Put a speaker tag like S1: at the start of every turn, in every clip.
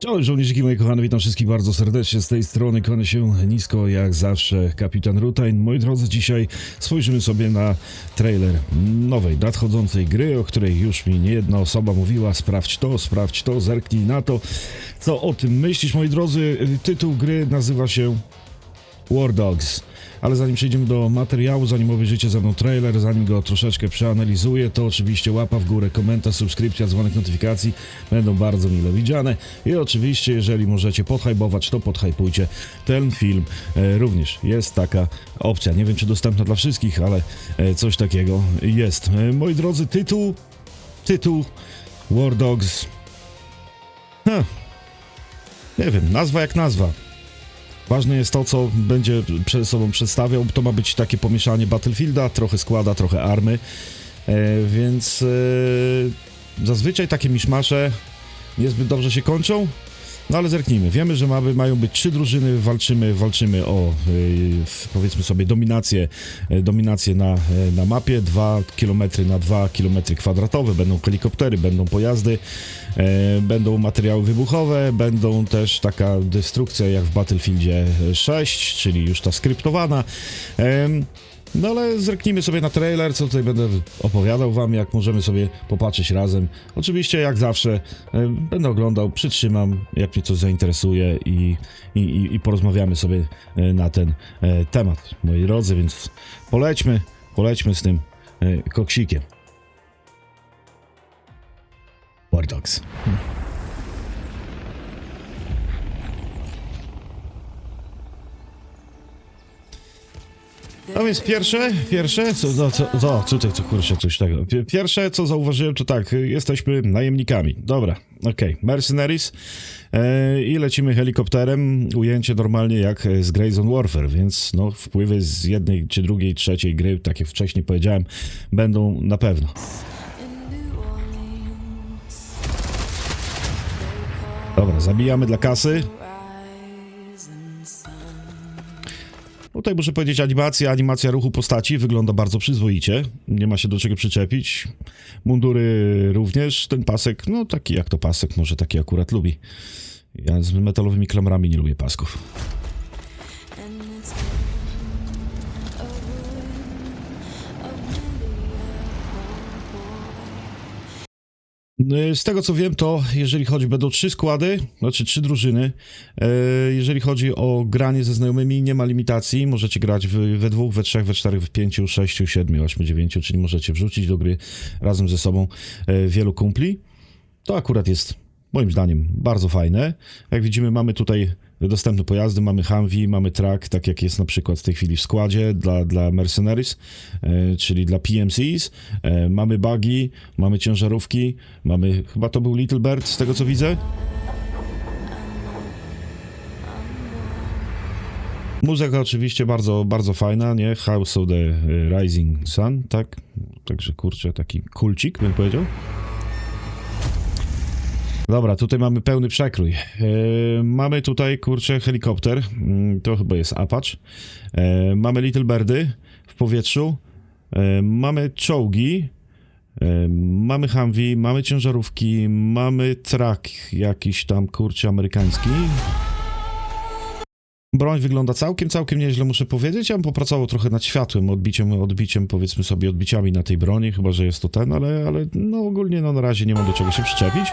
S1: Czołem żołnierzyki moje kochane, witam wszystkich bardzo serdecznie z tej strony, kłanię się nisko jak zawsze kapitan Rutain. Moi drodzy, dzisiaj spojrzymy sobie na trailer nowej, nadchodzącej gry, o której już mi niejedna osoba mówiła, sprawdź to, sprawdź to, zerknij na to. Co o tym myślisz, moi drodzy? Tytuł gry nazywa się War Dogs. Ale zanim przejdziemy do materiału, zanim obejrzycie ze mną trailer, zanim go troszeczkę przeanalizuję, to oczywiście łapa w górę, komentarz, subskrypcja, dzwonek notyfikacji będą bardzo mile widziane. I oczywiście, jeżeli możecie podhypować, to podhypujcie ten film. E, również jest taka opcja. Nie wiem, czy dostępna dla wszystkich, ale e, coś takiego jest. E, moi drodzy, tytuł, tytuł War Dogs. Nie wiem, nazwa jak nazwa. Ważne jest to, co będzie przed sobą przedstawiał. To ma być takie pomieszanie Battlefielda, trochę składa, trochę army. E, więc e, zazwyczaj takie miszmasze niezbyt dobrze się kończą. No ale zerknijmy. Wiemy, że mają być trzy drużyny, walczymy, walczymy o e, powiedzmy sobie dominację, e, dominację na, e, na mapie, 2 km na 2 km kwadratowe, będą helikoptery, będą pojazdy, e, będą materiały wybuchowe, będą też taka destrukcja jak w Battlefieldzie 6, czyli już ta skryptowana. Em, no ale zerknijmy sobie na trailer, co tutaj będę opowiadał wam, jak możemy sobie popatrzeć razem. Oczywiście, jak zawsze, e, będę oglądał, przytrzymam, jak mnie coś zainteresuje i, i, i, porozmawiamy sobie e, na ten e, temat, moi drodzy, więc polećmy, polećmy z tym koksikiem. War Dogs. No więc pierwsze, pierwsze, co, co, co, co, co, co kurczę, coś tego. Pi- Pierwsze, co zauważyłem, to tak, jesteśmy najemnikami. Dobra, okej, mercenaries e, i lecimy helikopterem, ujęcie normalnie jak z Grays on Warfare, więc no wpływy z jednej, czy drugiej, trzeciej gry, tak jak wcześniej powiedziałem, będą na pewno. Dobra, zabijamy dla kasy. Tutaj muszę powiedzieć, animacja, animacja ruchu postaci wygląda bardzo przyzwoicie. Nie ma się do czego przyczepić. Mundury również. Ten pasek, no taki jak to pasek, może taki akurat lubi. Ja z metalowymi klamrami nie lubię pasków. Z tego co wiem, to jeżeli chodzi, będą trzy składy, znaczy trzy drużyny. E, Jeżeli chodzi o granie ze znajomymi, nie ma limitacji. Możecie grać we dwóch, we trzech, we czterech, w pięciu, sześciu, siedmiu, ośmiu, dziewięciu, czyli możecie wrzucić do gry razem ze sobą e, wielu kumpli. To akurat jest moim zdaniem bardzo fajne. Jak widzimy, mamy tutaj dostępne pojazdy, mamy Humvee, mamy Truck, tak jak jest na przykład w tej chwili w składzie dla, dla Mercenaries, e, czyli dla PMCs. E, mamy buggy, mamy ciężarówki, mamy, chyba to był Little Bird z tego co widzę. Muzyka oczywiście bardzo, bardzo fajna, nie? House of the Rising Sun, tak? Także kurczę, taki kulcik bym powiedział. Dobra, tutaj mamy pełny przekrój. E, mamy tutaj, kurczę, helikopter. Mm, To chyba jest Apache. E, mamy Little Birdy w powietrzu. E, mamy czołgi. E, mamy Humvee, mamy ciężarówki, mamy truck jakiś tam, kurczę, amerykański. Broń wygląda całkiem, całkiem nieźle, muszę powiedzieć. Ja bym popracował trochę nad światłem, odbiciem, odbiciem, powiedzmy sobie, odbiciami na tej broni, chyba, że jest to ten, ale, ale no ogólnie no na razie nie mam do czego się przyczepić.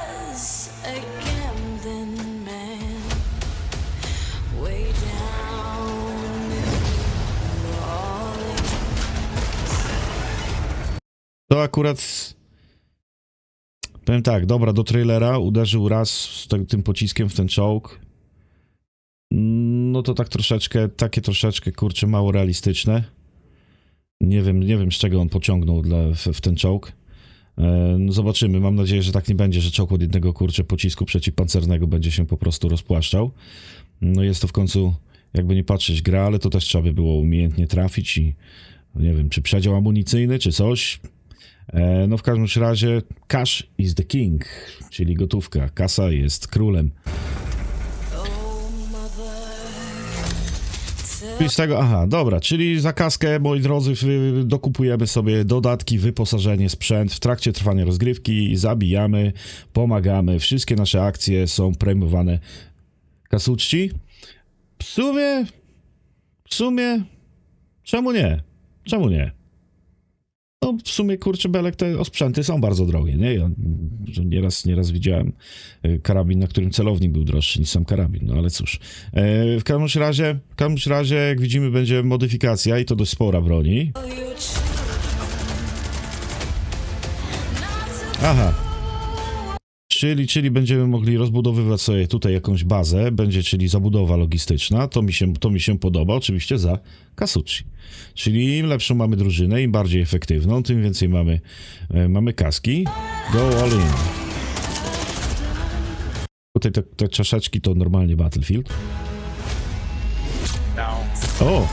S1: Akurat. Powiem tak, dobra, do trailera uderzył raz z tym pociskiem w ten czołg. No to tak troszeczkę, takie troszeczkę, kurczę, mało realistyczne. Nie wiem, nie wiem z czego on pociągnął dla, w, w ten czołg. E, no zobaczymy, mam nadzieję, że tak nie będzie, że czołg od jednego, kurczę, pocisku przeciwpancernego będzie się po prostu rozpłaszczał. No jest to w końcu, jakby nie patrzeć, gra, ale to też trzeba by było umiejętnie trafić i nie wiem, czy przedział amunicyjny, czy coś. E, No w każdym razie cash is the king, czyli gotówka. Kasa jest królem. Czyli z tego, aha, dobra, czyli za kaskę, moi drodzy, dokupujemy sobie dodatki, wyposażenie, sprzęt w trakcie trwania rozgrywki, zabijamy, pomagamy, wszystkie nasze akcje są premiowane kasuczci. W sumie, w sumie, czemu nie? Czemu nie? No, w sumie, kurczę, belek, te osprzęty są bardzo drogie, nie? Ja nieraz, nieraz widziałem e, karabin, na którym celownik był droższy niż sam karabin, no ale cóż. E, w każdym razie, w każdym razie, jak widzimy, będzie modyfikacja i to dość spora broni. Aha. Czyli, czyli będziemy mogli rozbudowywać sobie tutaj jakąś bazę, będzie czyli zabudowa logistyczna, to mi się, to mi się podoba, oczywiście za Kasuchi. Czyli im lepszą mamy drużynę, im bardziej efektywną, tym więcej mamy, e, mamy kaski. Go all in. Tutaj te, te czaszeczki to normalnie Battlefield. O!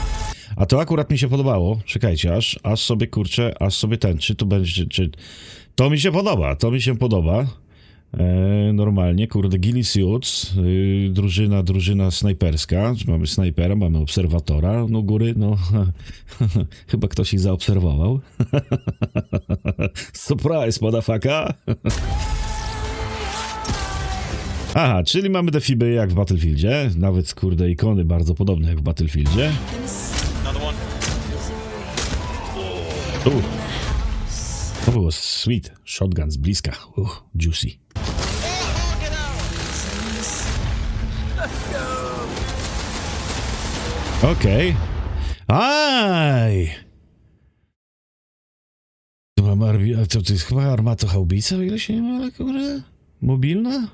S1: A to akurat mi się podobało. Czekajcie, aż, aż sobie kurczę, aż sobie ten, czy to będzie, czy... To mi się podoba, to mi się podoba. E, normalnie, kurde, Gilly Suits, y, drużyna, drużyna snajperska. Mamy snajpera, mamy obserwatora. No góry, no chyba ktoś ich zaobserwował. Surprise, motherfucker! Aha, czyli mamy defiby jak w Battlefieldzie, nawet kurde ikony bardzo podobne jak w Battlefieldzie.
S2: Another one.
S1: U. To było sweet. Shotgun z bliska. Uh, juicy. Okej. Aj! Tu mam armi- a to, to jest chyba armatochaubica, o ile się nie mylę, kurde? Mobilna?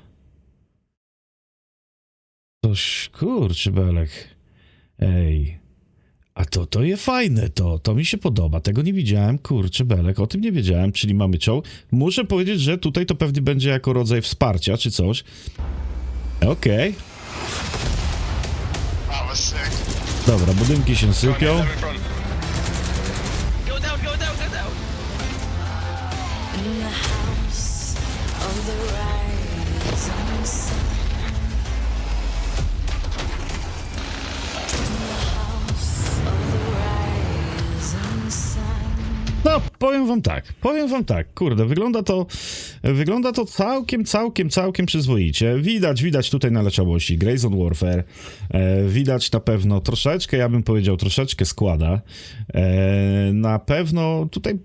S1: Toż kurczy belek. Ej. To, to jest fajne, to, to mi się podoba. Tego nie widziałem, kurczę, belek, o tym nie wiedziałem, czyli mamy czołg. Muszę powiedzieć, że tutaj to pewnie będzie jako rodzaj wsparcia, czy coś. Okej, dobra, budynki się sypią.
S2: Go down, go down,
S3: the the sun.
S1: No, powiem wam tak, powiem wam tak, kurde, wygląda to, wygląda to całkiem, całkiem, całkiem przyzwoicie. Widać, widać tutaj naleciałości Grayson Warfare, e, widać na pewno troszeczkę, ja bym powiedział, troszeczkę składa. E, na pewno tutaj,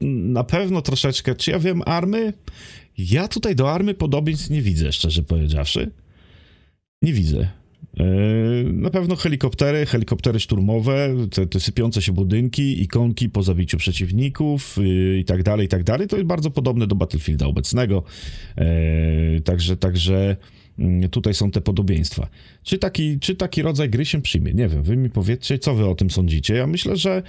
S1: na pewno troszeczkę, czy ja wiem, army? Ja tutaj do army podobieństw nie widzę, szczerze powiedziawszy. Nie widzę. E, Na pewno helikoptery, helikoptery szturmowe, te, te sypiące się budynki, ikonki po zabiciu przeciwników yy, i tak dalej, i tak dalej. To jest bardzo podobne do Battlefielda obecnego. E, Także, także tutaj są te podobieństwa. Czy taki, czy taki rodzaj gry się przyjmie? Nie wiem, wy mi powiedzcie, co wy o tym sądzicie. Ja myślę, że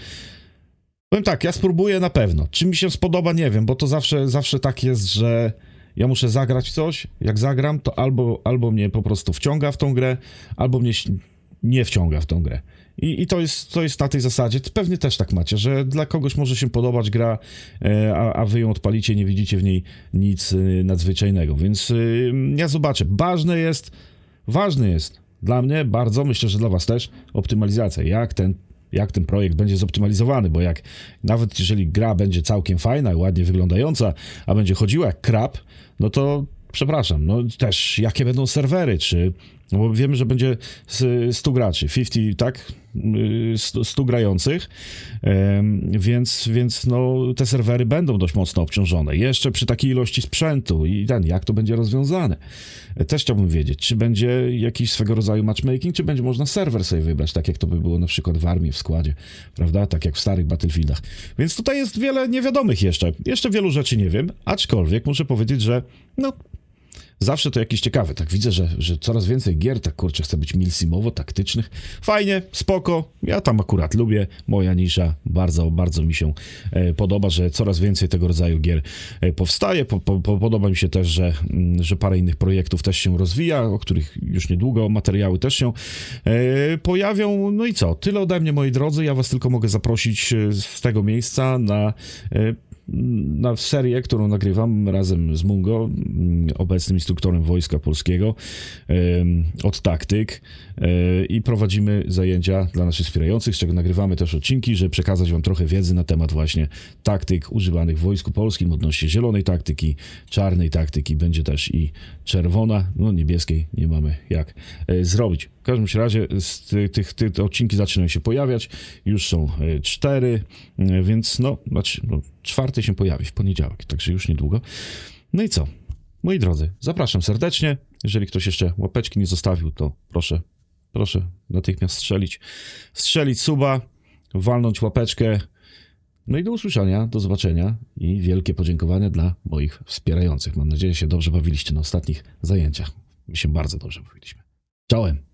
S1: Powiem tak, ja spróbuję na pewno. Czy mi się spodoba, nie wiem, bo to zawsze, zawsze tak jest, że ja muszę zagrać coś. Jak zagram, to albo, albo mnie po prostu wciąga w tą grę, albo mnie nie wciąga w tą grę. I, i to, jest, to jest na tej zasadzie. Pewnie też tak macie, że dla kogoś może się podobać gra, e, a, a wy ją odpalicie, nie widzicie w niej nic e, nadzwyczajnego. Więc e, ja zobaczę. Ważne jest, ważne jest dla mnie bardzo, myślę, że dla was też, optymalizacja. Jak ten jak ten projekt będzie zoptymalizowany, bo jak nawet jeżeli gra będzie całkiem fajna ładnie wyglądająca, a będzie chodziła jak krab, no to przepraszam, no też jakie będą serwery, czy no bo wiemy, że będzie s- 100 graczy, 50, tak? Y, 100, 100 grających, więc, więc no, te serwery będą dość mocno obciążone. Jeszcze przy takiej ilości sprzętu i ten, jak to będzie rozwiązane. E, Też chciałbym wiedzieć, czy będzie jakiś swego rodzaju matchmaking, czy będzie można serwer sobie wybrać, tak jak to by było na przykład w armii, w składzie, prawda? Tak jak w starych Battlefieldach. Więc tutaj jest wiele niewiadomych jeszcze. Jeszcze wielu rzeczy nie wiem, aczkolwiek muszę powiedzieć, że no, Zawsze to jakieś ciekawe. Tak widzę, że, że coraz więcej gier, tak kurczę, chce być milsimowo, taktycznych. Fajnie, spoko. Ja tam akurat lubię. Moja nisza bardzo, bardzo mi się e, podoba, że coraz więcej tego rodzaju gier e, powstaje. Po, po, po, podoba mi się też, że, mm, że parę innych projektów też się rozwija, o których już niedługo materiały też się e, pojawią. No i co? Tyle ode mnie, moi drodzy. Ja was tylko mogę zaprosić z tego miejsca na. Na serię, którą nagrywam razem z Mungo, mm, obecnym instruktorem Wojska Polskiego, od taktyk e, i prowadzimy zajęcia dla naszych wspierających, z czego nagrywamy też odcinki, żeby przekazać wam trochę wiedzy na temat właśnie taktyk używanych w Wojsku Polskim odnośnie zielonej taktyki, czarnej taktyki, będzie też i czerwona, no niebieskiej nie mamy jak e, zrobić. W każdym razie z tych, tych, tych odcinki zaczynają się pojawiać, już są e, cztery, więc no, znaczy, no, czwarty się pojawi w poniedziałek, także już niedługo. No i co? Moi drodzy, zapraszam serdecznie. Jeżeli ktoś jeszcze łapeczki nie zostawił, to proszę, proszę natychmiast strzelić, strzelić suba, walnąć łapeczkę. No i do usłyszenia, do zobaczenia i wielkie podziękowania dla moich wspierających. Mam nadzieję, że się dobrze bawiliście na ostatnich zajęciach. My się bardzo dobrze bawiliśmy. Czołem!